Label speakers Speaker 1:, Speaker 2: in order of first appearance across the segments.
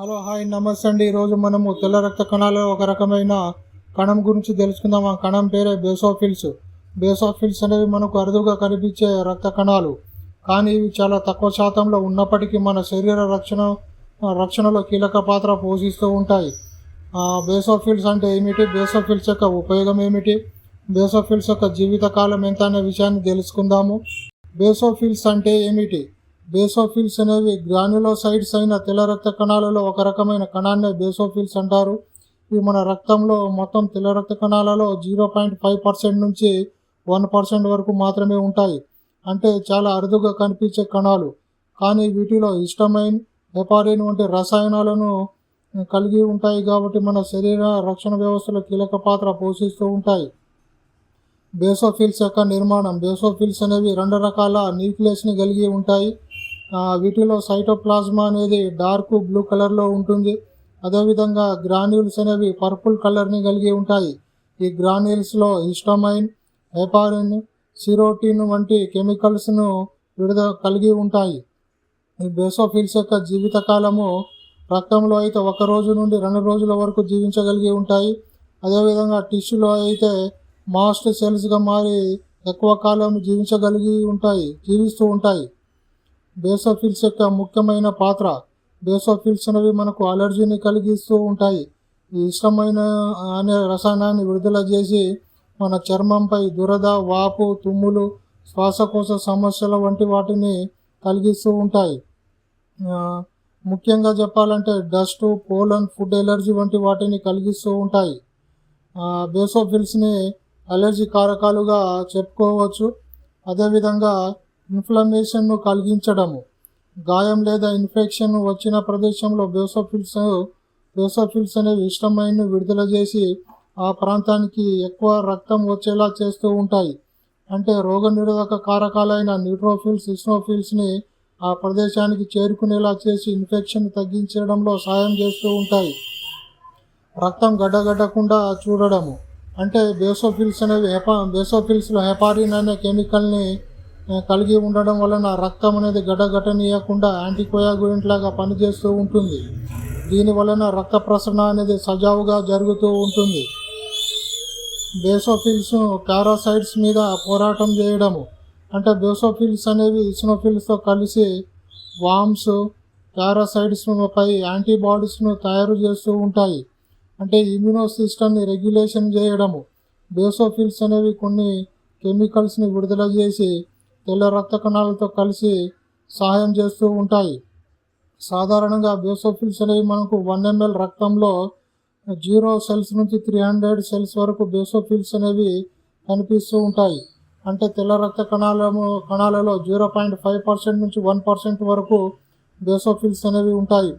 Speaker 1: Hello hi నమస్తే అండి. ఈరోజు మనము తెల్ల రక్త కణాలలో ఒక రకమైన కణం గురించి తెలుసుకుందాం. ఆ కణం పేరే బేసోఫిల్స్. బేసోఫిల్స్ అనేవి మనకు అరుదుగా కనిపించే రక్త కణాలు. కానీ ఇవి చాలా తక్కువ శాతంలో ఉన్నప్పటికీ మన శరీర రక్షణ రక్షణలో కీలక పాత్ర పోషిస్తూ ఉంటాయి. బేసోఫిల్స్ అంటే ఏమిటి? బేసోఫిల్స్ యొక్క ఉపయోగం ఏమిటి? బేసోఫిల్స్ యొక్క జీవితకాలం ఎంత అనే విషయాన్ని తెలుసుకుందాము. బేసోఫిల్స్ అంటే ఏమిటి? బేసోఫిల్స్ అనేవి గ్రాన్యులోసైడ్స్ అయిన తెల్ల రక్త కణాలలో ఒక రకమైన కణాన్నే బేసోఫిల్స్ అంటారు. ఇవి మన రక్తంలో మొత్తం తెల్ల రక్త కణాలలో జీరో పాయింట్ ఫైవ్ పర్సెంట్ నుంచి వన్ పర్సెంట్ వరకు మాత్రమే ఉంటాయి. అంటే చాలా అరుదుగా కనిపించే కణాలు. కానీ వీటిలో ఇష్టమైన హెపారిన్ వంటి రసాయనాలను కలిగి ఉంటాయి కాబట్టి మన శరీర రక్షణ వ్యవస్థలో కీలక పాత్ర పోషిస్తూ ఉంటాయి. బేసోఫిల్స్ యొక్క నిర్మాణం. బేసోఫిల్స్ అనేవి రెండు రకాల న్యూక్లియస్ని కలిగి ఉంటాయి. వీటిలో సైటోప్లాజ్మా అనేది డార్క్ బ్లూ కలర్లో ఉంటుంది. అదేవిధంగా గ్రాన్యూల్స్ అనేవి పర్పుల్ కలర్ని కలిగి ఉంటాయి. ఈ గ్రాన్యూల్స్లో హిస్టమైన్ హెపారిన్ సిరోటిన్ వంటి కెమికల్స్ను విడుదల కలిగి ఉంటాయి. ఈ బేసోఫిల్స్ యొక్క జీవితకాలము రక్తంలో అయితే ఒక రోజు నుండి రెండు రోజుల వరకు జీవించగలిగి ఉంటాయి. అదేవిధంగా టిష్యూలో అయితే మాస్ట్ సెల్స్గా మారి ఎక్కువ కాలం జీవించగలిగి ఉంటాయి జీవిస్తూ ఉంటాయి. బేసోఫిల్స్ యొక్క ముఖ్యమైన పాత్ర. బేసోఫిల్స్ అనేవి మనకు అలర్జీని కలిగిస్తూ ఉంటాయి. ఈ ఇష్టమైన అనే రసాయనాన్ని విడుదల చేసి మన చర్మంపై దురద వాపు తుమ్ములు శ్వాసకోశ సమస్యల వంటి వాటిని కలిగిస్తూ ఉంటాయి. ముఖ్యంగా చెప్పాలంటే డస్ట్ పోలన్ ఫుడ్ ఎలర్జీ వంటి వాటిని కలిగిస్తూ ఉంటాయి. బేసోఫిల్స్ని అలర్జీ కారకాలుగా చెప్పుకోవచ్చు. అదేవిధంగా ఇన్ఫ్లమేషన్ను కలిగించడము. గాయం లేదా ఇన్ఫెక్షన్ వచ్చిన ప్రదేశంలో బేసోఫిల్స్ బేసోఫిల్స్ అనేవి ఇష్టమైన విడుదల చేసి ఆ ప్రాంతానికి ఎక్కువ రక్తం వచ్చేలా చేస్తూ ఉంటాయి. అంటే రోగనిరోధక కారకాలైన న్యూట్రోఫిల్స్ ఇస్నోఫిల్స్ని ఆ ప్రదేశానికి చేరుకునేలా చేసి ఇన్ఫెక్షన్ తగ్గించడంలో సాయం చేస్తూ ఉంటాయి. రక్తం గడ్డగడ్డకుండా చూడడము. అంటే బేసోఫిల్స్ అనేవి హెపా బేసోఫిల్స్లో హెపారిన్ అనే కెమికల్ని కలిగి ఉండడం వలన రక్తం అనేది గడ్డగట్టనీయకుండా యాంటీకోయాగులెంట్ లాగా పనిచేస్తూ ఉంటుంది. దీని వలన రక్త ప్రసరణ అనేది సజావుగా జరుగుతూ ఉంటుంది. బేసోఫిల్స్ పారాసైట్స్ మీద పోరాటం చేయడము. అంటే బేసోఫిల్స్ అనేవి ఇసినోఫిల్స్తో కలిసి వామ్స్ పారాసైట్స్ పై యాంటీబాడీస్ను తయారు చేస్తూ ఉంటాయి. అంటే ఇమ్యూనో సిస్టమ్ని రెగ్యులేషన్ చేయడము. బేసోఫిల్స్ అనేవి కొన్ని కెమికల్స్ని విడుదల చేసి తెల్ల రక్త కణాలతో కలిసి సహాయం చేస్తూ ఉంటాయి. సాధారణంగా బేసోఫిల్స్ అనేవి మనకు వన్ ఎంఎల్ రక్తంలో జీరో సెల్స్ నుంచి త్రీ హండ్రెడ్ సెల్స్ వరకు బేసోఫిల్స్ అనేవి కనిపిస్తూ ఉంటాయి. అంటే తెల్ల రక్త కణాల కణాలలో జీరో పాయింట్ ఫైవ్ పర్సెంట్ నుంచి వన్ పర్సెంట్ వరకు బేసోఫిల్స్ అనేవి ఉంటాయి.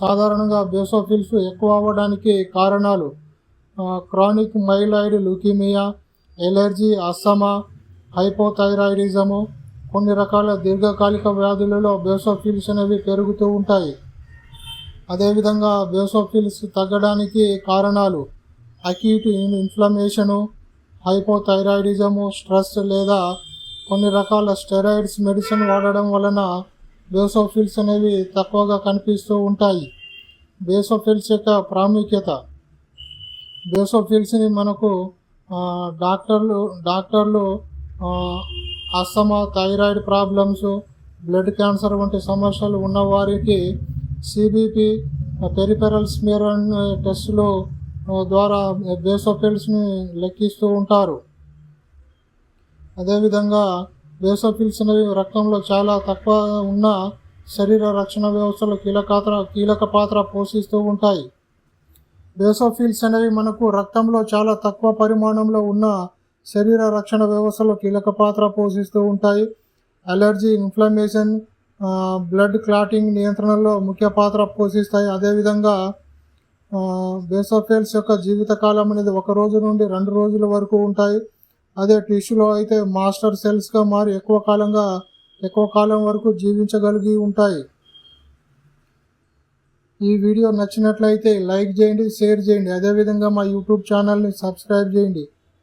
Speaker 1: సాధారణంగా బేసోఫిల్స్ ఎక్కువ అవ్వడానికి కారణాలు chronic myeloid leukaemia allergy asthma hypothyroidism కొన్ని రకాల దీర్ఘకాలిక వ్యాధులలో బేసోఫిల్స్ అనేవి పెరుగుతూ ఉంటాయి. అదేవిధంగా బేసోఫిల్స్ తగ్గడానికి కారణాలు అక్యూట్ ఇన్ఫ్లమేషను హైపోథైరాయిడిజము స్ట్రెస్ లేదా కొన్ని రకాల స్టెరాయిడ్స్ మెడిసిన్ వాడడం వలన బేసోఫిల్స్ అనేవి తక్కువగా కనిపిస్తూ ఉంటాయి. బేసోఫిల్స్ యొక్క ప్రాముఖ్యత. బేసోఫిల్స్ని మనకు డాక్టర్లు డాక్టర్లు asthma thyroid problems blood cancer వంటి సమస్యలు ఉన్నవారికి సిబిపి పెరిపెరల్ స్మియర్ టెస్టులు ద్వారా బేసోఫిల్స్ని లెక్కిస్తూ ఉంటారు. అదేవిధంగా బేసోఫిల్స్ అనేవి రక్తంలో చాలా తక్కువ ఉన్న శరీర రక్షణ వ్యవస్థలో కీలక పాత్ర కీలక పాత్ర పోషిస్తూ ఉంటాయి. బేసోఫిల్స్ అనేవి మనకు రక్తంలో చాలా తక్కువ పరిమాణంలో ఉన్న శరీర రక్షణ వ్యవస్థలో కీలక పాత్ర పోషిస్తూ ఉంటాయి. అలర్జీ ఇన్ఫ్లమేషన్ బ్లడ్ క్లాటింగ్ నియంత్రణలో ముఖ్య పాత్ర పోషిస్తాయి. అదేవిధంగా బేసోఫెల్స్ యొక్క జీవితకాలం అనేది ఒక రోజు నుండి రెండు రోజుల వరకు ఉంటాయి. అదే టిష్యూలో అయితే మాస్టర్ సెల్స్గా మారి ఎక్కువ కాలంగా ఎక్కువ కాలం వరకు జీవించగలిగి ఉంటాయి. ఈ వీడియో నచ్చినట్లయితే లైక్ చేయండి షేర్ చేయండి. అదేవిధంగా మా యూట్యూబ్ ఛానల్ని సబ్స్క్రైబ్ చేయండి.